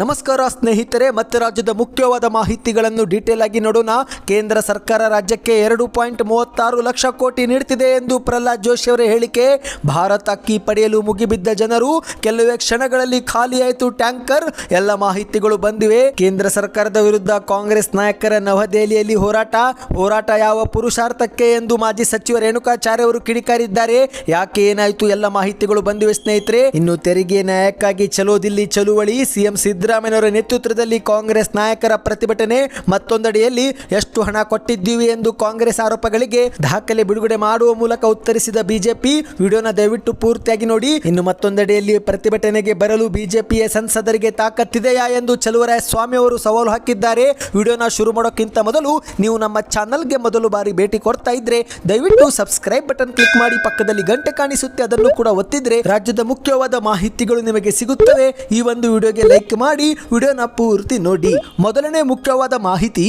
ನಮಸ್ಕಾರ ಸ್ನೇಹಿತರೆ, ಮತ್ತೆ ರಾಜ್ಯದ ಮುಖ್ಯವಾದ ಮಾಹಿತಿಗಳನ್ನು ಡೀಟೇಲ್ ಆಗಿ ನೋಡೋಣ. ಕೇಂದ್ರ ಸರ್ಕಾರ ರಾಜ್ಯಕ್ಕೆ ಎರಡು ಪಾಯಿಂಟ್ ಮೂವತ್ತಾರು ಲಕ್ಷ ಕೋಟಿ ನೀಡುತ್ತಿದೆ ಎಂದು ಪ್ರಹ್ಲಾದ್ ಜೋಶಿ ಅವರ ಹೇಳಿಕೆ. ಭಾರತ ಅಕ್ಕಿ ಪಡೆಯಲು ಮುಗಿಬಿದ್ದ ಜನರು, ಕೆಲವೇ ಕ್ಷಣಗಳಲ್ಲಿ ಖಾಲಿಯಾಯಿತು ಟ್ಯಾಂಕರ್. ಎಲ್ಲ ಮಾಹಿತಿಗಳು ಬಂದಿವೆ. ಕೇಂದ್ರ ಸರ್ಕಾರದ ವಿರುದ್ಧ ಕಾಂಗ್ರೆಸ್ ನಾಯಕರ ನವದೆಹಲಿಯಲ್ಲಿ ಹೋರಾಟ. ಹೋರಾಟ ಯಾವ ಪುರುಷಾರ್ಥಕ್ಕೆ ಎಂದು ಮಾಜಿ ಸಚಿವ ರೇಣುಕಾಚಾರ್ಯ ಅವರು ಕಿಡಿಕಾರಿದ್ದಾರೆ. ಯಾಕೆ ಏನಾಯಿತು? ಎಲ್ಲ ಮಾಹಿತಿಗಳು ಬಂದಿವೆ ಸ್ನೇಹಿತರೆ. ಇನ್ನು ತೆರಿಗೆ ನ್ಯಾಯಕ್ಕಾಗಿ ಚಲೋ ದಿಲ್ಲಿ ಚಳುವಳಿ, ಸಿಎಂ ಸಿದ್ದರಾಮಯ್ಯನವರ ನೇತೃತ್ವದಲ್ಲಿ ಕಾಂಗ್ರೆಸ್ ನಾಯಕರ ಪ್ರತಿಭಟನೆ ಮತ್ತೊಂದೆಡೆಯಲ್ಲಿ ಎಷ್ಟು ಹಣ ಕೊಟ್ಟಿದ್ದೀವಿ ಎಂದು ಕಾಂಗ್ರೆಸ್ ಆರೋಪಗಳಿಗೆ ದಾಖಲೆ ಬಿಡುಗಡೆ ಮಾಡುವ ಮೂಲಕ ಉತ್ತರಿಸಿದ ಬಿಜೆಪಿ, ವಿಡಿಯೋನ ದಯವಿಟ್ಟು ಪೂರ್ತಿಯಾಗಿ ನೋಡಿ. ಇನ್ನು ಮತ್ತೊಂದೆಡೆಯಲ್ಲಿ ಪ್ರತಿಭಟನೆಗೆ ಬರಲು ಬಿಜೆಪಿಯ ಸಂಸದರಿಗೆ ತಾಕತ್ತಿದೆಯಾ ಎಂದು ಚಲುವರಾಯ ಸ್ವಾಮಿ ಅವರು ಸವಾಲು ಹಾಕಿದ್ದಾರೆ. ವಿಡಿಯೋನ ಶುರು ಮಾಡೋಕ್ಕಿಂತ ಮೊದಲು ನೀವು ನಮ್ಮ ಚಾನಲ್ಗೆ ಮೊದಲು ಬಾರಿ ಭೇಟಿ ಕೊಡ್ತಾ ಇದ್ರೆ ದಯವಿಟ್ಟು ಸಬ್ಸ್ಕ್ರೈಬ್ ಬಟನ್ ಕ್ಲಿಕ್ ಮಾಡಿ ಪಕ್ಕದಲ್ಲಿ ಗಂಟೆ ಕಾಣಿಸುತ್ತೆ. ಅದನ್ನು ಕೂಡ ಒತ್ತಿದ್ರೆ ರಾಜ್ಯದ ಮುಖ್ಯವಾದ ಮಾಹಿತಿಗಳು ನಿಮಗೆ ಸಿಗುತ್ತವೆ. ಈ ಒಂದು ವಿಡಿಯೋಗೆ ಲೈಕ್ ಮಾಡಿ ವಿಡಿಯೋನ ಪೂರ್ತಿ ನೋಡಿ. ಮೊದಲನೇ ಮುಖ್ಯವಾದ ಮಾಹಿತಿ,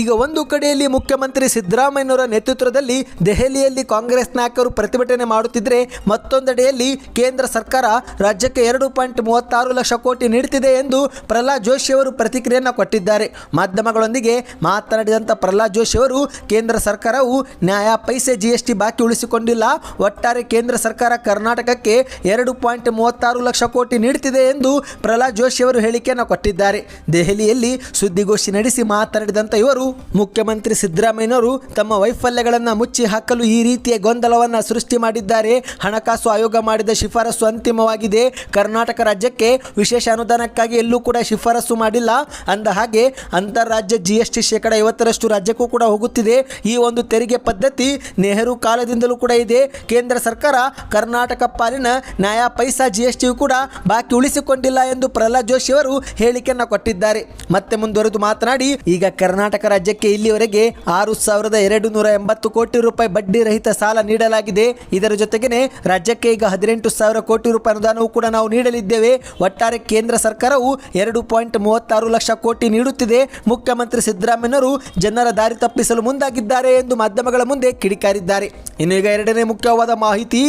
ಈಗ ಒಂದು ಕಡೆಯಲ್ಲಿ ಮುಖ್ಯಮಂತ್ರಿ ಸಿದ್ದರಾಮಯ್ಯನವರ ನೇತೃತ್ವದಲ್ಲಿ ದೆಹಲಿಯಲ್ಲಿ ಕಾಂಗ್ರೆಸ್ ನಾಯಕರು ಪ್ರತಿಭಟನೆ ಮಾಡುತ್ತಿದ್ದರೆ ಮತ್ತೊಂದೆಡೆಯಲ್ಲಿ ಕೇಂದ್ರ ಸರ್ಕಾರ ರಾಜ್ಯಕ್ಕೆ ಎರಡು ಪಾಯಿಂಟ್ ಮೂವತ್ತಾರು ಲಕ್ಷ ಕೋಟಿ ನೀಡುತ್ತಿದೆ ಎಂದು ಪ್ರಹ್ಲಾದ್ ಜೋಶಿ ಅವರು ಪ್ರತಿಕ್ರಿಯೆಯನ್ನು ಕೊಟ್ಟಿದ್ದಾರೆ. ಮಾಧ್ಯಮಗಳೊಂದಿಗೆ ಮಾತನಾಡಿದಂಥ ಪ್ರಹ್ಲಾದ್ ಜೋಶಿ ಅವರು, ಕೇಂದ್ರ ಸರ್ಕಾರವು ನ್ಯಾಯ ಪೈಸೆ ಜಿಎಸ್ಟಿ ಬಾಕಿ ಉಳಿಸಿಕೊಂಡಿಲ್ಲ. ಒಟ್ಟಾರೆ ಕೇಂದ್ರ ಸರ್ಕಾರ ಕರ್ನಾಟಕಕ್ಕೆ ಎರಡು ಪಾಯಿಂಟ್ ಮೂವತ್ತಾರು ಲಕ್ಷ ಕೋಟಿ ನೀಡುತ್ತಿದೆ ಎಂದು ಪ್ರಹ್ಲಾದ್ ಜೋಶಿ ಅವರು ಹೇಳಿಕೆಯನ್ನು ಕೊಟ್ಟಿದ್ದಾರೆ. ದೆಹಲಿಯಲ್ಲಿ ಸುದ್ದಿಗೋಷ್ಠಿ ನಡೆಸಿ ಮಾತನಾಡಿದಂಥ ಇವರು, ಮುಖ್ಯಮಂತ್ರಿ ಸಿದ್ದರಾಮಯ್ಯನವರು ತಮ್ಮ ವೈಫಲ್ಯಗಳನ್ನು ಮುಚ್ಚಿ ಹಾಕಲು ಈ ರೀತಿಯ ಗೊಂದಲವನ್ನು ಸೃಷ್ಟಿ ಮಾಡಿದ್ದಾರೆ. ಹಣಕಾಸು ಆಯೋಗ ಮಾಡಿದ ಶಿಫಾರಸು ಅಂತಿಮವಾಗಿದೆ. ಕರ್ನಾಟಕ ರಾಜ್ಯಕ್ಕೆ ವಿಶೇಷ ಅನುದಾನಕ್ಕಾಗಿ ಎಲ್ಲೂ ಕೂಡ ಶಿಫಾರಸು ಮಾಡಿಲ್ಲ. ಅಂದ ಹಾಗೆ ಅಂತಾರಾಜ್ಯ ಜಿ ಎಸ್ ಟಿ ಶೇಕಡ ಐವತ್ತರಷ್ಟು ರಾಜ್ಯಕ್ಕೂ ಕೂಡ ಹೋಗುತ್ತಿದೆ. ಈ ಒಂದು ತೆರಿಗೆ ಪದ್ಧತಿ ನೆಹರು ಕಾಲದಿಂದಲೂ ಕೂಡ ಇದೆ. ಕೇಂದ್ರ ಸರ್ಕಾರ ಕರ್ನಾಟಕ ಪಾಲಿನ ನ್ಯಾಯ ಪೈಸಾ ಜಿ ಟಿಯು ಕೂಡ ಬಾಕಿ ಉಳಿಸಿಕೊಂಡಿಲ್ಲ ಎಂದು ಪ್ರಹ್ಲಾದ್ ಜೋಶಿ ಅವರು ಹೇಳಿಕೆಯನ್ನು ಕೊಟ್ಟಿದ್ದಾರೆ. ಮತ್ತೆ ಮುಂದುವರೆದು ಮಾತನಾಡಿ, ಈಗ ಕರ್ನಾಟಕ ರಾಜ್ಯಕ್ಕೆ ಇಲ್ಲಿವರೆಗೆ ಆರು ಸಾವಿರದ ಎರಡು ನೂರ ಎಂಬತ್ತು ಕೋಟಿ ರೂಪಾಯಿ ಬಡ್ಡಿ ರಹಿತ ಸಾಲ ನೀಡಲಾಗಿದೆ. ಇದರ ಜೊತೆಗೇನೆ ರಾಜ್ಯಕ್ಕೆ ಈಗ ಹದಿನೆಂಟು ಸಾವಿರ ಕೋಟಿ ರೂಪಾಯಿ ಅನುದಾನವೂ ಕೂಡ ನಾವು ನೀಡಲಿದ್ದೇವೆ. ಒಟ್ಟಾರೆ ಕೇಂದ್ರ ಸರ್ಕಾರವು ಎರಡು ಪಾಯಿಂಟ್ ಮೂವತ್ತಾರು ಲಕ್ಷ ಕೋಟಿ ನೀಡುತ್ತಿದೆ. ಮುಖ್ಯಮಂತ್ರಿ ಸಿದ್ದರಾಮಯ್ಯನವರು ಜನರ ದಾರಿ ತಪ್ಪಿಸಲು ಮುಂದಾಗಿದ್ದಾರೆ ಎಂದು ಮಾಧ್ಯಮಗಳ ಮುಂದೆ ಕಿಡಿಕಾರಿದ್ದಾರೆ. ಇನ್ನು ಈಗ ಎರಡನೇ ಮುಖ್ಯವಾದ ಮಾಹಿತಿ,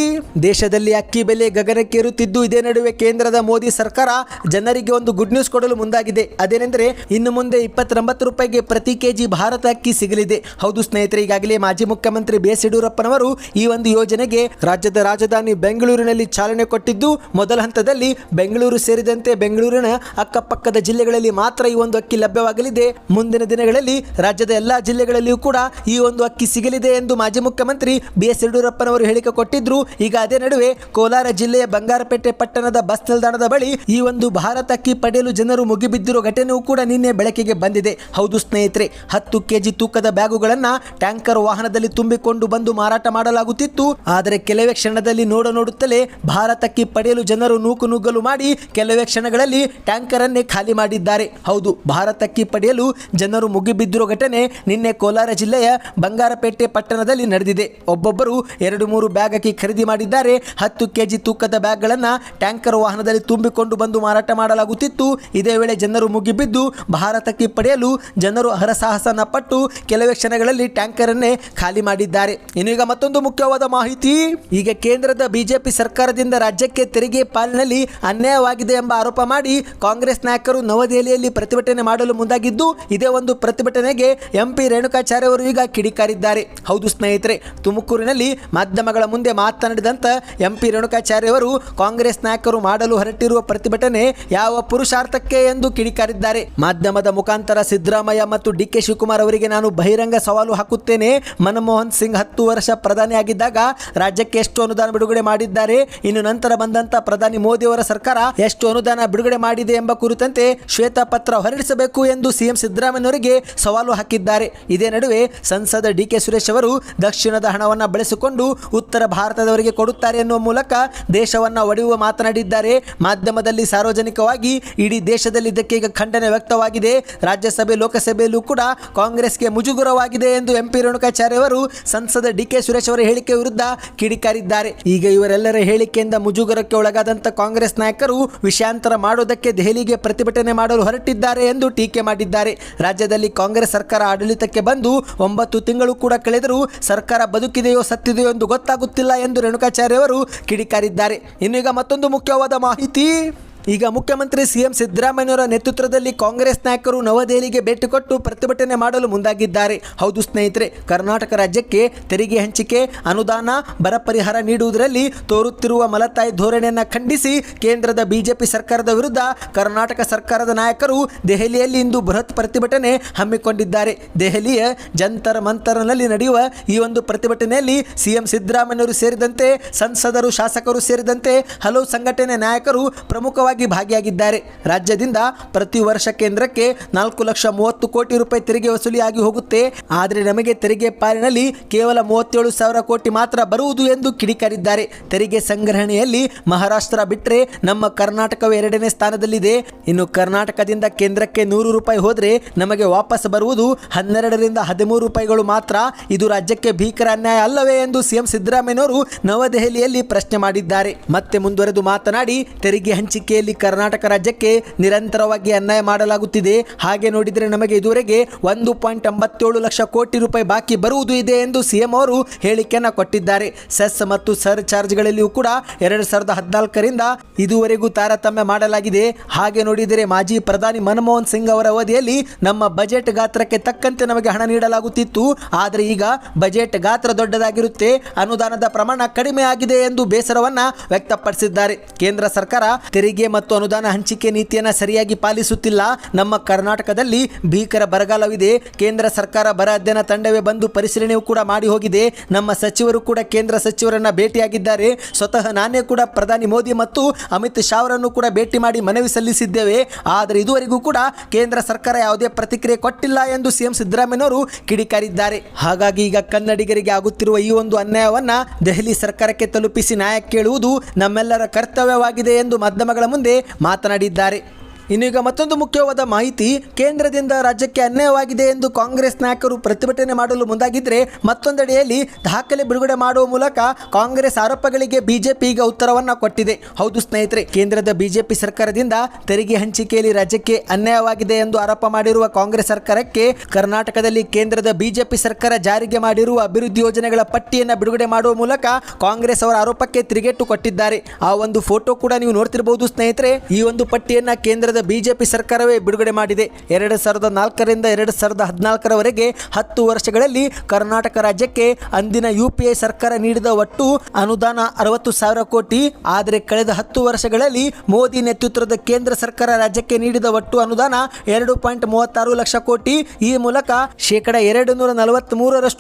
ದೇಶದಲ್ಲಿ ಅಕ್ಕಿ ಬೆಲೆ ಗಗನಕ್ಕೇರುತ್ತಿದ್ದು, ಇದೇ ನಡುವೆ ಕೇಂದ್ರದ ಮೋದಿ ಸರ್ಕಾರ ಜನರಿಗೆ ಒಂದು ಗುಡ್ ನ್ಯೂಸ್ ಕೊಡಲು ಮುಂದಾಗಿದೆ. ಅದೇನೆಂದರೆ, ಇನ್ನು ಮುಂದೆ ಇಪ್ಪತ್ತೊಂಬತ್ತು ರೂಪಾಯಿಗೆ ಪ್ರತಿ ಕೆಜಿ ಭಾರತ ಅಕ್ಕಿ ಸಿಗಲಿದೆ. ಹೌದು ಸ್ನೇಹಿತರೆ, ಈಗಾಗಲೇ ಮಾಜಿ ಮುಖ್ಯಮಂತ್ರಿ ಬಿ ಎಸ್ ಯಡಿಯೂರಪ್ಪನವರು ಈ ಒಂದು ಯೋಜನೆಗೆ ರಾಜ್ಯದ ರಾಜಧಾನಿ ಬೆಂಗಳೂರಿನಲ್ಲಿ ಚಾಲನೆ ಕೊಟ್ಟಿದ್ದು, ಮೊದಲ ಹಂತದಲ್ಲಿ ಬೆಂಗಳೂರು ಸೇರಿದಂತೆ ಬೆಂಗಳೂರಿನ ಅಕ್ಕಪಕ್ಕದ ಜಿಲ್ಲೆಗಳಲ್ಲಿ ಮಾತ್ರ ಈ ಒಂದು ಅಕ್ಕಿ ಲಭ್ಯವಾಗಲಿದೆ. ಮುಂದಿನ ದಿನಗಳಲ್ಲಿ ರಾಜ್ಯದ ಎಲ್ಲಾ ಜಿಲ್ಲೆಗಳಲ್ಲಿಯೂ ಕೂಡ ಈ ಒಂದು ಅಕ್ಕಿ ಸಿಗಲಿದೆ ಎಂದು ಮಾಜಿ ಮುಖ್ಯಮಂತ್ರಿ ಬಿ ಎಸ್ ಯಡಿಯೂರಪ್ಪನವರು ಹೇಳಿಕೆ ಕೊಟ್ಟಿದ್ರು. ಈಗ ಅದೇ ನಡುವೆ ಕೋಲಾರ ಜಿಲ್ಲೆಯ ಬಂಗಾರಪೇಟೆ ಪಟ್ಟಣದ ಬಸ್ ನಿಲ್ದಾಣದ ಬಳಿ ಈ ಒಂದು ಭಾರತ ಅಕ್ಕಿ ಪಡೆಯಲು ಜನರು ಮುಗಿಬಿದ್ದಿರೋ ಘಟನೆಯೂ ಕೂಡ ನಿನ್ನೆ ಬೆಳಕಿಗೆ ಬಂದಿದೆ. ಹೌದು ಸ್ನೇಹಿತರೆ, ಹತ್ತು ಕೆಜಿ ತೂಕದ ಬ್ಯಾಗುಗಳನ್ನ ಟ್ಯಾಂಕರ್ ವಾಹನದಲ್ಲಿ ತುಂಬಿಕೊಂಡು ಬಂದು ಮಾರಾಟ ಮಾಡಲಾಗುತ್ತಿತ್ತು. ಆದರೆ ಕೆಲವೇ ಕ್ಷಣದಲ್ಲಿ ನೋಡ ನೋಡುತ್ತಲೇ ಭಾರತಕ್ಕೆ ಪಡೆಯಲು ಜನರು ನೂಕು ನುಗ್ಗಲು ಮಾಡಿ ಕೆಲವೇ ಕ್ಷಣಗಳಲ್ಲಿ ಟ್ಯಾಂಕರ್ ಅನ್ನೇ ಖಾಲಿ ಮಾಡಿದ್ದಾರೆ. ಹೌದು, ಭಾರತಕ್ಕೆ ಪಡೆಯಲು ಜನರು ಮುಗಿಬಿದ್ದಿರುವ ಘಟನೆ ನಿನ್ನೆ ಕೋಲಾರ ಜಿಲ್ಲೆಯ ಬಂಗಾರಪೇಟೆ ಪಟ್ಟಣದಲ್ಲಿ ನಡೆದಿದೆ. ಒಬ್ಬೊಬ್ಬರು ಎರಡು ಮೂರು ಬ್ಯಾಗ್ ಹಾಕಿ ಖರೀದಿ ಮಾಡಿದ್ದಾರೆ. ಹತ್ತು ಕೆಜಿ ತೂಕದ ಬ್ಯಾಗ್ಗಳನ್ನು ಟ್ಯಾಂಕರ್ ವಾಹನದಲ್ಲಿ ತುಂಬಿಕೊಂಡು ಬಂದು ಮಾರಾಟ ಮಾಡಲಾಗುತ್ತಿತ್ತು. ಇದೇ ವೇಳೆ ಜನರು ಮುಗಿಬಿದ್ದು, ಭಾರತಕ್ಕೆ ಪಡೆಯಲು ಜನರು ಹರಸಾಹಸನ ಪಟ್ಟು ಕೆಲವೇ ಕ್ಷಣಗಳಲ್ಲಿ ಟ್ಯಾಂಕರ್ ಅನ್ನೇ ಖಾಲಿ ಮಾಡಿದ್ದಾರೆ. ಇನ್ನೀಗ ಮತ್ತೊಂದು ಮುಖ್ಯವಾದ ಮಾಹಿತಿ. ಈಗ ಕೇಂದ್ರದ ಬಿಜೆಪಿ ಸರ್ಕಾರದಿಂದ ರಾಜ್ಯಕ್ಕೆ ತೆರಿಗೆ ಪಾಲಿನಲ್ಲಿ ಅನ್ಯಾಯವಾಗಿದೆ ಎಂಬ ಆರೋಪ ಮಾಡಿ ಕಾಂಗ್ರೆಸ್ ನಾಯಕರು ನವದೆಹಲಿಯಲ್ಲಿ ಪ್ರತಿಭಟನೆ ಮಾಡಲು ಮುಂದಾಗಿದ್ದು, ಇದೇ ಒಂದು ಪ್ರತಿಭಟನೆಗೆ ಎಂಪಿ ರೇಣುಕಾಚಾರ್ಯ ಅವರು ಈಗ ಕಿಡಿಕಾರಿದ್ದಾರೆ. ಹೌದು ಸ್ನೇಹಿತರೆ, ತುಮಕೂರಿನಲ್ಲಿ ಮಾಧ್ಯಮಗಳ ಮುಂದೆ ಮಾತನಾಡಿದಂತ ಎಂಪಿ ರೇಣುಕಾಚಾರ್ಯ ಅವರು ಕಾಂಗ್ರೆಸ್ ನಾಯಕರು ಮಾಡಲು ಹೊರಟಿರುವ ಪ್ರತಿಭಟನೆ ಯಾವ ಪುರುಷಾರ್ಥಕ್ಕೆ ಎಂದು ಕಿಡಿಕಾರಿದ್ದಾರೆ. ಮಾಧ್ಯಮದ ಮುಖಾಂತರ ಸಿದ್ದರಾಮಯ್ಯ ಮತ್ತು ಡಿ ಕೆ ಶಿವಕುಮಾರ್ ಅವರಿಗೆ ನಾನು ಬಹಿರಂಗ ಸವಾಲು ಹಾಕುತ್ತೇನೆ. ಮನಮೋಹನ್ ಸಿಂಗ್ ಹತ್ತು ವರ್ಷ ಪ್ರಧಾನಿಯಾಗಿದ್ದಾಗ ರಾಜ್ಯಕ್ಕೆ ಎಷ್ಟು ಅನುದಾನ ಬಿಡುಗಡೆ ಮಾಡಿದ್ದಾರೆ, ಇನ್ನು ನಂತರ ಬಂದಂತ ಪ್ರಧಾನಿ ಮೋದಿ ಅವರ ಸರ್ಕಾರ ಎಷ್ಟು ಅನುದಾನ ಬಿಡುಗಡೆ ಮಾಡಿದೆ ಎಂಬ ಕುರಿತಂತೆ ಶ್ವೇತಪತ್ರ ಹೊರಡಿಸಬೇಕು ಎಂದು ಸಿಎಂ ಸಿದ್ದರಾಮಯ್ಯನವರಿಗೆ ಸವಾಲು ಹಾಕಿದ್ದಾರೆ. ಇದೇ ನಡುವೆ ಸಂಸದ ಡಿ ಕೆ ಸುರೇಶ್ ಅವರು ದಕ್ಷಿಣದ ಹಣವನ್ನು ಬಳಸಿಕೊಂಡು ಉತ್ತರ ಭಾರತದವರಿಗೆ ಕೊಡುತ್ತಾರೆ ಎನ್ನುವ ಮೂಲಕ ದೇಶವನ್ನ ಒಡೆಯುವ ಮಾತನಾಡಿದ್ದಾರೆ. ಮಾಧ್ಯಮದಲ್ಲಿ ಸಾರ್ವಜನಿಕವಾಗಿ ಇಡೀ ದೇಶದಲ್ಲಿ ಇದಕ್ಕೆ ಈಗ ಖಂಡನೆ ವ್ಯಕ್ತವಾಗಿದೆ. ರಾಜ್ಯಸಭೆ, ಲೋಕಸಭೆಯಲ್ಲೂ ಕೂಡ ಕಾಂಗ್ರೆಸ್ಗೆ ಮುಜುಗರವಾಗಿದೆ ಎಂದು ಎಂಪಿ ರೇಣುಕಾಚಾರ್ಯ ಅವರು ಸಂಸದ ಡಿ ಕೆ ಸುರೇಶ್ ಅವರ ಹೇಳಿಕೆ ವಿರುದ್ಧ ಕಿಡಿಕಾರಿದ್ದಾರೆ. ಈಗ ಇವರೆಲ್ಲರ ಹೇಳಿಕೆಯಿಂದ ಮುಜುಗರಕ್ಕೆ ಒಳಗಾದಂತ ಕಾಂಗ್ರೆಸ್ ನಾಯಕರು ವಿಷಯಾಂತರ ಮಾಡೋದಕ್ಕೆ ದೆಹಲಿಗೆ ಪ್ರತಿಭಟನೆ ಮಾಡಲು ಹೊರಟಿದ್ದಾರೆ ಎಂದು ಟೀಕೆ ಮಾಡಿದ್ದಾರೆ. ರಾಜ್ಯದಲ್ಲಿ ಕಾಂಗ್ರೆಸ್ ಸರ್ಕಾರ ಆಡಳಿತಕ್ಕೆ ಬಂದು ಒಂಬತ್ತು ತಿಂಗಳು ಕೂಡ ಕಳೆದರೂ ಸರ್ಕಾರ ಬದುಕಿದೆಯೋ ಸತ್ತಿದೆಯೋ ಎಂದು ಗೊತ್ತಾಗುತ್ತಿಲ್ಲ ಎಂದು ರೇಣುಕಾಚಾರ್ಯ ಅವರು ಕಿಡಿಕಾರಿದ್ದಾರೆ. ಇನ್ನೀಗ ಮತ್ತೊಂದು ಮುಖ್ಯವಾದ ಮಾಹಿತಿ. ಈಗ ಮುಖ್ಯಮಂತ್ರಿ ಸಿಎಂ ಸಿದ್ದರಾಮಯ್ಯವರ ನೇತೃತ್ವದಲ್ಲಿ ಕಾಂಗ್ರೆಸ್ ನಾಯಕರು ನವದೆಹಲಿಗೆ ಭೇಟಿ ಕೊಟ್ಟು ಪ್ರತಿಭಟನೆ ಮಾಡಲು ಮುಂದಾಗಿದ್ದಾರೆ. ಹೌದು ಸ್ನೇಹಿತರೆ, ಕರ್ನಾಟಕ ರಾಜ್ಯಕ್ಕೆ ತೆರಿಗೆ ಹಂಚಿಕೆ, ಅನುದಾನ, ಬರ ಪರಿಹಾರ ನೀಡುವುದರಲ್ಲಿ ತೋರುತ್ತಿರುವ ಮಲತಾಯಿ ಧೋರಣೆಯನ್ನು ಖಂಡಿಸಿ ಕೇಂದ್ರದ ಬಿಜೆಪಿ ಸರ್ಕಾರದ ವಿರುದ್ಧ ಕರ್ನಾಟಕ ಸರ್ಕಾರದ ನಾಯಕರು ದೆಹಲಿಯಲ್ಲಿ ಇಂದು ಬೃಹತ್ ಪ್ರತಿಭಟನೆ ಹಮ್ಮಿಕೊಂಡಿದ್ದಾರೆ. ದೆಹಲಿಯ ಜಂತರ ಮಂತರನಲ್ಲಿ ನಡೆಯುವ ಈ ಒಂದು ಪ್ರತಿಭಟನೆಯಲ್ಲಿ ಸಿಎಂ ಸಿದ್ದರಾಮಯ್ಯವರು ಸೇರಿದಂತೆ ಸಂಸದರು, ಶಾಸಕರು ಸೇರಿದಂತೆ ಹಲವು ಸಂಘಟನೆ ನಾಯಕರು ಪ್ರಮುಖವಾಗಿ ಭಾಗಿಯಾಗಿದ್ದಾರೆ. ರಾಜ್ಯದಿಂದ ಪ್ರತಿ ವರ್ಷ ಕೇಂದ್ರಕ್ಕೆ ನಾಲ್ಕು ಲಕ್ಷ ಮೂವತ್ತು ಕೋಟಿ ರೂಪಾಯಿ ತೆರಿಗೆ ವಸೂಲಿಯಾಗಿ ಹೋಗುತ್ತೆ. ಆದರೆ ನಮಗೆ ತೆರಿಗೆ ಪಾಲಿನಲ್ಲಿ ಕೇವಲ ಮೂವತ್ತೇಳು ಸಾವಿರ ಕೋಟಿ ಮಾತ್ರ ಬರುವುದು ಎಂದು ಕಿಡಿಕಾರಿದ್ದಾರೆ. ತೆರಿಗೆ ಸಂಗ್ರಹಣೆಯಲ್ಲಿ ಮಹಾರಾಷ್ಟ್ರ ಬಿಟ್ಟರೆ ನಮ್ಮ ಕರ್ನಾಟಕವು ಎರಡನೇ ಸ್ಥಾನದಲ್ಲಿದೆ. ಇನ್ನು ಕರ್ನಾಟಕದಿಂದ ಕೇಂದ್ರಕ್ಕೆ ನೂರು ರೂಪಾಯಿ ಹೋದರೆ ನಮಗೆ ವಾಪಸ್ ಬರುವುದು ಹನ್ನೆರಡರಿಂದ ಹದಿಮೂರು ರೂಪಾಯಿಗಳು ಮಾತ್ರ. ಇದು ರಾಜ್ಯಕ್ಕೆ ಭೀಕರ ಅನ್ಯಾಯ ಅಲ್ಲವೇ ಎಂದು ಸಿಎಂ ಸಿದ್ದರಾಮಯ್ಯನವರು ನವದೆಹಲಿಯಲ್ಲಿ ಪ್ರಶ್ನೆ ಮಾಡಿದ್ದಾರೆ. ಮತ್ತೆ ಮುಂದುವರೆದು ಮಾತನಾಡಿ, ತೆರಿಗೆ ಹಂಚಿಕೆಯಲ್ಲಿ ಕರ್ನಾಟಕ ರಾಜ್ಯಕ್ಕೆ ನಿರಂತರವಾಗಿ ಅನ್ಯಾಯ ಮಾಡಲಾಗುತ್ತಿದೆ. ಹಾಗೆ ನೋಡಿದರೆ ನಮಗೆ ಇದುವರೆಗೆ ಒಂದು ಪಾಯಿಂಟ್ ಎಂಬತ್ತೇಳು ಲಕ್ಷ ಕೋಟಿ ರೂಪಾಯಿ ಬಾಕಿ ಬರುವುದು ಇದೆ ಎಂದು ಸಿಎಂ ಅವರು ಹೇಳಿಕೆಯನ್ನು ಕೊಟ್ಟಿದ್ದಾರೆ. ಸೆಸ್ ಮತ್ತು ಸರ್ ಚಾರ್ಜ್ಗಳಲ್ಲಿಯೂ ಕೂಡ ಎರಡು ಸಾವಿರದ ಹದಿನಾಲ್ಕರಿಂದ ಇದುವರೆಗೂ ತಾರತಮ್ಯ ಮಾಡಲಾಗಿದೆ. ಹಾಗೆ ನೋಡಿದರೆ ಮಾಜಿ ಪ್ರಧಾನಿ ಮನಮೋಹನ್ ಸಿಂಗ್ ಅವರ ಅವಧಿಯಲ್ಲಿ ನಮ್ಮ ಬಜೆಟ್ ಗಾತ್ರಕ್ಕೆ ತಕ್ಕಂತೆ ನಮಗೆ ಹಣ ನೀಡಲಾಗುತ್ತಿತ್ತು. ಆದರೆ ಈಗ ಬಜೆಟ್ ಗಾತ್ರ ದೊಡ್ಡದಾಗಿರುತ್ತೆ. ಅನುದಾನದ ಪ್ರಮಾಣ ಕಡಿಮೆ ಆಗಿದೆ ಎಂದು ಬೇಸರವನ್ನ ವ್ಯಕ್ತಪಡಿಸಿದ್ದಾರೆ. ಕೇಂದ್ರ ಸರ್ಕಾರ ತೆರಿಗೆ ಮತ್ತು ಅನುದಾನ ಹಂಚಿಕೆ ನೀತಿಯನ್ನು ಸರಿಯಾಗಿ ಪಾಲಿಸುತ್ತಿಲ್ಲ. ನಮ್ಮ ಕರ್ನಾಟಕದಲ್ಲಿ ಭೀಕರ ಬರಗಾಲವಿದೆ. ಕೇಂದ್ರ ಸರ್ಕಾರ ಬರ ಅಧ್ಯಯನ ತಂಡವೇ ಬಂದು ಪರಿಶೀಲನೆಯೂ ಕೂಡ ಮಾಡಿ ಹೋಗಿದೆ. ನಮ್ಮ ಸಚಿವರು ಕೂಡ ಕೇಂದ್ರ ಸಚಿವರನ್ನ ಭೇಟಿಯಾಗಿದ್ದಾರೆ. ಸ್ವತಃ ನಾನೇ ಕೂಡ ಪ್ರಧಾನಿ ಮೋದಿ ಮತ್ತು ಅಮಿತ್ ಶಾ ಅವರನ್ನು ಕೂಡ ಭೇಟಿ ಮಾಡಿ ಮನವಿ ಸಲ್ಲಿಸಿದ್ದೇವೆ. ಆದರೆ ಇದುವರೆಗೂ ಕೂಡ ಕೇಂದ್ರ ಸರ್ಕಾರ ಯಾವುದೇ ಪ್ರತಿಕ್ರಿಯೆ ಕೊಟ್ಟಿಲ್ಲ ಎಂದು ಸಿಎಂ ಸಿದ್ದರಾಮಯ್ಯನವರು ಕಿಡಿಕಾರಿದ್ದಾರೆ. ಹಾಗಾಗಿ ಈಗ ಕನ್ನಡಿಗರಿಗೆ ಆಗುತ್ತಿರುವ ಈ ಒಂದು ಅನ್ಯಾಯವನ್ನ ದೆಹಲಿ ಸರ್ಕಾರಕ್ಕೆ ತಲುಪಿಸಿ ನ್ಯಾಯ ಕೇಳುವುದು ನಮ್ಮೆಲ್ಲರ ಕರ್ತವ್ಯವಾಗಿದೆ ಎಂದು ಮಾಧ್ಯಮಗಳ ಮುಂದೆ ಮಾತನಾಡಿದ್ದಾರೆ. ಇನ್ನು ಈಗ ಮತ್ತೊಂದು ಮುಖ್ಯವಾದ ಮಾಹಿತಿ, ಕೇಂದ್ರದಿಂದ ರಾಜ್ಯಕ್ಕೆ ಅನ್ಯಾಯವಾಗಿದೆ ಎಂದು ಕಾಂಗ್ರೆಸ್ ನಾಯಕರು ಪ್ರತಿಭಟನೆ ಮಾಡಲು ಮುಂದಾಗಿದ್ದರೆ ಮತ್ತೊಂದೆಡೆಯಲ್ಲಿ ದಾಖಲೆ ಬಿಡುಗಡೆ ಮಾಡುವ ಮೂಲಕ ಕಾಂಗ್ರೆಸ್ ಆರೋಪಗಳಿಗೆ ಬಿಜೆಪಿ ಈಗ ಉತ್ತರವನ್ನ ಕೊಟ್ಟಿದೆ. ಹೌದು ಸ್ನೇಹಿತರೆ, ಕೇಂದ್ರದ ಬಿಜೆಪಿ ಸರ್ಕಾರದಿಂದ ತೆರಿಗೆ ಹಂಚಿಕೆಯಲ್ಲಿ ರಾಜ್ಯಕ್ಕೆ ಅನ್ಯಾಯವಾಗಿದೆ ಎಂದು ಆರೋಪ ಮಾಡಿರುವ ಕಾಂಗ್ರೆಸ್ ಸರ್ಕಾರಕ್ಕೆ ಕರ್ನಾಟಕದಲ್ಲಿ ಕೇಂದ್ರದ ಬಿಜೆಪಿ ಸರ್ಕಾರ ಜಾರಿಗೆ ಮಾಡಿರುವ ಅಭಿವೃದ್ಧಿ ಯೋಜನೆಗಳ ಪಟ್ಟಿಯನ್ನು ಬಿಡುಗಡೆ ಮಾಡುವ ಮೂಲಕ ಕಾಂಗ್ರೆಸ್ ಅವರ ಆರೋಪಕ್ಕೆ ತಿರುಗೇಟು ಕೊಟ್ಟಿದ್ದಾರೆ. ಆ ಒಂದು ಫೋಟೋ ಕೂಡ ನೀವು ನೋಡ್ತಿರಬಹುದು ಸ್ನೇಹಿತರೆ. ಈ ಒಂದು ಪಟ್ಟಿಯನ್ನ ಕೇಂದ್ರದ ಬಿಜೆಪಿ ಸರ್ಕಾರವೇ ಬಿಡುಗಡೆ ಮಾಡಿದೆ. ಎರಡು ಸಾವಿರದ ನಾಲ್ಕರಿಂದ ಎರಡು ಸಾವಿರದ ಹದಿನಾಲ್ಕರವರೆಗೆ ಹತ್ತು ವರ್ಷಗಳಲ್ಲಿ ಕರ್ನಾಟಕ ರಾಜ್ಯಕ್ಕೆ ಅಂದಿನ ಯು ಸರ್ಕಾರ ನೀಡಿದ ಒಟ್ಟು ಅನುದಾನ ಅರವತ್ತು ಸಾವಿರ ಕೋಟಿ. ಆದರೆ ಕಳೆದ ಹತ್ತು ವರ್ಷಗಳಲ್ಲಿ ಮೋದಿ ನೇತೃತ್ವದ ಕೇಂದ್ರ ಸರ್ಕಾರ ರಾಜ್ಯಕ್ಕೆ ನೀಡಿದ ಒಟ್ಟು ಅನುದಾನ ಎರಡು ಪಾಯಿಂಟ್ ಮೂವತ್ತಾರು ಲಕ್ಷ ಕೋಟಿ. ಈ ಮೂಲಕ ಶೇಕಡ ಎರಡು ನೂರ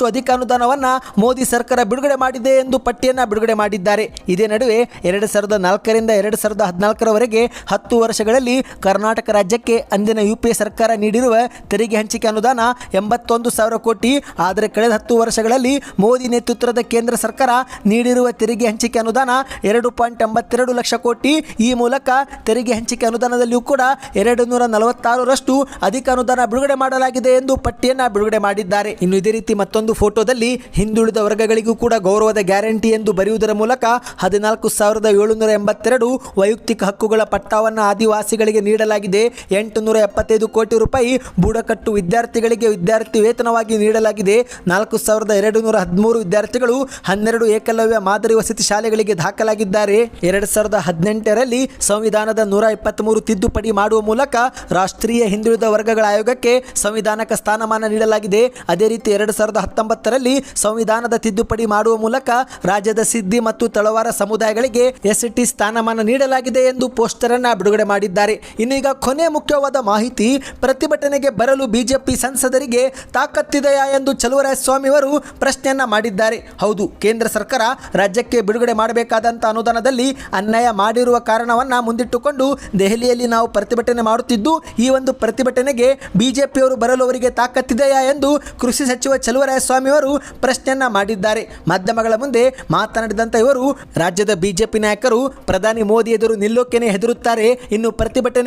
ಅಧಿಕ ಅನುದಾನವನ್ನು ಮೋದಿ ಸರ್ಕಾರ ಬಿಡುಗಡೆ ಮಾಡಿದೆ ಎಂದು ಪಟ್ಟಿಯನ್ನ ಬಿಡುಗಡೆ ಮಾಡಿದ್ದಾರೆ. ಇದೇ ನಡುವೆ ಎರಡು ಸಾವಿರದ ನಾಲ್ಕರಿಂದ ಎರಡು ಸಾವಿರದ ಹದಿನಾಲ್ಕರವರೆಗೆ ಹತ್ತು ವರ್ಷಗಳಲ್ಲಿ ಕರ್ನಾಟಕ ರಾಜ್ಯಕ್ಕೆ ಅಂದಿನ ಯುಪಿಎ ಸರ್ಕಾರ ನೀಡಿರುವ ತೆರಿಗೆ ಹಂಚಿಕೆ ಅನುದಾನ ಎಂಬತ್ತೊಂದು ಸಾವಿರ ಕೋಟಿ. ಆದರೆ ಕಳೆದ ಹತ್ತು ವರ್ಷಗಳಲ್ಲಿ ಮೋದಿ ನೇತೃತ್ವದ ಕೇಂದ್ರ ಸರ್ಕಾರ ನೀಡಿರುವ ತೆರಿಗೆ ಹಂಚಿಕೆ ಅನುದಾನ ಎರಡು ಪಾಯಿಂಟ್ ಎಂಬತ್ತೆರಡು ಲಕ್ಷ ಕೋಟಿ. ಈ ಮೂಲಕ ತೆರಿಗೆ ಹಂಚಿಕೆ ಅನುದಾನದಲ್ಲಿಯೂ ಕೂಡ ಎರಡು ನೂರ ನಲವತ್ತಾರರಷ್ಟು ಅಧಿಕ ಅನುದಾನ ಬಿಡುಗಡೆ ಮಾಡಲಾಗಿದೆ ಎಂದು ಪಟ್ಟಿಯನ್ನು ಬಿಡುಗಡೆ ಮಾಡಿದ್ದಾರೆ. ಇನ್ನು ಇದೇ ರೀತಿ ಮತ್ತೊಂದು ಫೋಟೋದಲ್ಲಿ ಹಿಂದುಳಿದ ವರ್ಗಗಳಿಗೂ ಕೂಡ ಗೌರವದ ಗ್ಯಾರಂಟಿ ಎಂದು ಬರೆಯುವುದರ ಮೂಲಕ ಹದಿನಾಲ್ಕು ಸಾವಿರದ ಏಳುನೂರ ಎಂಬತ್ತೆರಡು ವೈಯಕ್ತಿಕ ಹಕ್ಕುಗಳ ಪಟ್ಟವನ್ನು ಆದಿವಾಸಿಗಳಿಗೆ ನೀಡಲಾಗಿದೆ. ಎಂಟು ನೂರ ಎಪ್ಪತ್ತೈದು ಕೋಟಿ ರೂಪಾಯಿ ಬುಡಕಟ್ಟು ವಿದ್ಯಾರ್ಥಿಗಳಿಗೆ ವಿದ್ಯಾರ್ಥಿ ವೇತನವಾಗಿ ನೀಡಲಾಗಿದೆ. ನಾಲ್ಕು ಸಾವಿರದ ಎರಡು ನೂರ ಹದಿಮೂರು ವಿದ್ಯಾರ್ಥಿಗಳು ಹನ್ನೆರಡು ಏಕಲವ್ಯ ಮಾದರಿ ವಸತಿ ಶಾಲೆಗಳಿಗೆ ದಾಖಲಾಗಿದ್ದಾರೆ. ಎರಡು ಸಾವಿರದ ಹದಿನೆಂಟರಲ್ಲಿ ಸಂವಿಧಾನದ ನೂರ ಇಪ್ಪತ್ತ್ಮೂರು ತಿದ್ದುಪಡಿ ಮಾಡುವ ಮೂಲಕ ರಾಷ್ಟ್ರೀಯ ಹಿಂದುಳಿದ ವರ್ಗಗಳ ಆಯೋಗಕ್ಕೆ ಸಂವಿಧಾನಕ ಸ್ಥಾನಮಾನ ನೀಡಲಾಗಿದೆ. ಅದೇ ರೀತಿ ಎರಡು ಸಾವಿರದ ಹತ್ತೊಂಬತ್ತರಲ್ಲಿ ಸಂವಿಧಾನದ ತಿದ್ದುಪಡಿ ಮಾಡುವ ಮೂಲಕ ರಾಜ್ಯದ ಸಿದ್ಧಿ ಮತ್ತು ತಳವಾರ ಸಮುದಾಯಗಳಿಗೆ ಎಸ್ಟಿ ಸ್ಥಾನಮಾನ ನೀಡಲಾಗಿದೆ ಎಂದು ಪೋಸ್ಟರ್ ಅನ್ನ ಬಿಡುಗಡೆ ಮಾಡಿದ್ದಾರೆ. ಇನ್ನು ಈಗ ಕೊನೆ ಮುಖ್ಯವಾದ ಮಾಹಿತಿ, ಪ್ರತಿಭಟನೆಗೆ ಬರಲು ಬಿಜೆಪಿ ಸಂಸದರಿಗೆ ತಾಕತ್ತಿದೆಯಾ ಎಂದು ಚಲುವರಾಯಸ್ವಾಮಿ ಅವರು ಪ್ರಶ್ನೆಯನ್ನ ಮಾಡಿದ್ದಾರೆ. ಹೌದು, ಕೇಂದ್ರ ಸರ್ಕಾರ ರಾಜ್ಯಕ್ಕೆ ಬಿಡುಗಡೆ ಮಾಡಬೇಕಾದಂಥ ಅನುದಾನದಲ್ಲಿ ಅನ್ಯಾಯ ಮಾಡಿರುವ ಕಾರಣವನ್ನ ಮುಂದಿಟ್ಟುಕೊಂಡು ದೆಹಲಿಯಲ್ಲಿ ನಾವು ಪ್ರತಿಭಟನೆ ಮಾಡುತ್ತಿದ್ದು, ಈ ಒಂದು ಪ್ರತಿಭಟನೆಗೆ ಬಿಜೆಪಿಯವರು ಬರಲು ಅವರಿಗೆ ತಾಕತ್ತಿದೆಯಾ ಎಂದು ಕೃಷಿ ಸಚಿವ ಚಲುವರಾಯಸ್ವಾಮಿ ಅವರು ಪ್ರಶ್ನೆಯನ್ನ ಮಾಡಿದ್ದಾರೆ. ಮಾಧ್ಯಮಗಳ ಮುಂದೆ ಮಾತನಾಡಿದಂಥ ಇವರು, ರಾಜ್ಯದ ಬಿಜೆಪಿ ನಾಯಕರು ಪ್ರಧಾನಿ ಮೋದಿ ಎದುರು ನಿಲ್ಲೋಕೆನೆ ಹೆದರುತ್ತಾರೆ, ಇನ್ನು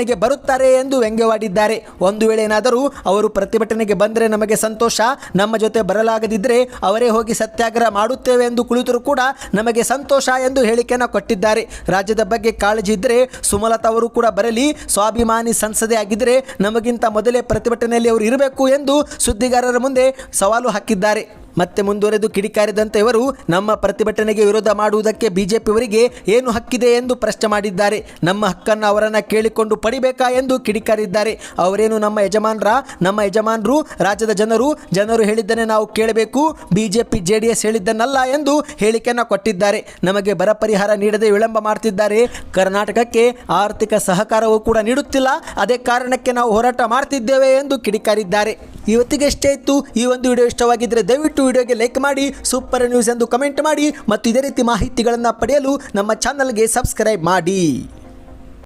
ಪ್ರತಿಭಟನೆಗೆ ಬರುತ್ತಾರೆ ಎಂದು ವ್ಯಂಗ್ಯವಾಡಿದ್ದಾರೆ. ಒಂದು ವೇಳೆ ಏನಾದರೂ ಅವರು ಪ್ರತಿಭಟನೆಗೆ ಬಂದರೆ ನಮಗೆ ಸಂತೋಷ, ನಮ್ಮ ಜೊತೆ ಬರಲಾಗದಿದ್ದರೆ ಅವರೇ ಹೋಗಿ ಸತ್ಯಾಗ್ರಹ ಮಾಡುತ್ತೇವೆ ಎಂದು ಕುಳಿತರೂ ಕೂಡ ನಮಗೆ ಸಂತೋಷ ಎಂದು ಹೇಳಿಕೆಯನ್ನು ಕೊಟ್ಟಿದ್ದಾರೆ. ರಾಜ್ಯದ ಬಗ್ಗೆ ಕಾಳಜಿ ಇದ್ದರೆ ಸುಮಲತಾ ಅವರು ಕೂಡ ಬರಲಿ, ಸ್ವಾಭಿಮಾನಿ ಸಂಸದೆ ಆಗಿದ್ದರೆ ನಮಗಿಂತ ಮೊದಲೇ ಪ್ರತಿಭಟನೆಯಲ್ಲಿ ಅವರು ಇರಬೇಕು ಎಂದು ಸುದ್ದಿಗಾರರ ಮುಂದೆ ಸವಾಲು ಹಾಕಿದ್ದಾರೆ. ಮತ್ತೆ ಮುಂದುವರೆದು ಕಿಡಿಕಾರಿದಂತೆ ಇವರು ನಮ್ಮ ಪ್ರತಿಭಟನೆಗೆ ವಿರೋಧ ಮಾಡುವುದಕ್ಕೆ ಬಿಜೆಪಿಯವರಿಗೆ ಏನು ಹಕ್ಕಿದೆ ಎಂದು ಪ್ರಶ್ನೆ ಮಾಡಿದ್ದಾರೆ. ನಮ್ಮ ಹಕ್ಕನ್ನು ಅವರನ್ನು ಕೇಳಿಕೊಂಡು ಪಡಿಬೇಕಾ ಎಂದು ಕಿಡಿಕಾರಿದ್ದಾರೆ. ಅವರೇನು ನಮ್ಮ ಯಜಮಾನರ? ನಮ್ಮ ಯಜಮಾನರು, ರಾಜ್ಯದ ಜನರು ಜನರು ಹೇಳಿದ್ದನ್ನೇ ನಾವು ಕೇಳಬೇಕು. ಬಿಜೆಪಿ ಜೆ ಡಿ ಎಸ್ ಹೇಳಿದ್ದನ್ನಲ್ಲ ಎಂದು ಹೇಳಿಕೆಯನ್ನು ಕೊಟ್ಟಿದ್ದಾರೆ. ನಮಗೆ ಬರ ಪರಿಹಾರ ನೀಡದೆ ವಿಳಂಬ ಮಾಡ್ತಿದ್ದಾರೆ. ಕರ್ನಾಟಕಕ್ಕೆ ಆರ್ಥಿಕ ಸಹಕಾರವೂ ಕೂಡ ನೀಡುತ್ತಿಲ್ಲ. ಅದೇ ಕಾರಣಕ್ಕೆ ನಾವು ಹೋರಾಟ ಮಾಡ್ತಿದ್ದೇವೆ ಎಂದು ಕಿಡಿಕಾರಿದ್ದಾರೆ. ಇವತ್ತಿಗೆ ಇಷ್ಟೇ ಇತ್ತು. ಈ ಒಂದು ವಿಡಿಯೋ ಇಷ್ಟವಾಗಿದ್ದರೆ ದಯವಿಟ್ಟು ವಿಡಿಯೋಗೆ ಲೈಕ್ ಮಾಡಿ ಸೂಪರ್ ನ್ಯೂಸ್ ಎಂದು ಕಮೆಂಟ್ ಮಾಡಿ ಮತ್ತು ಇದೇ ರೀತಿ ಮಾಹಿತಿಗಳನ್ನು ಪಡೆಯಲು ನಮ್ಮ ಚಾನಲ್ಗೆ ಸಬ್ಸ್ಕ್ರೈಬ್ ಮಾಡಿ.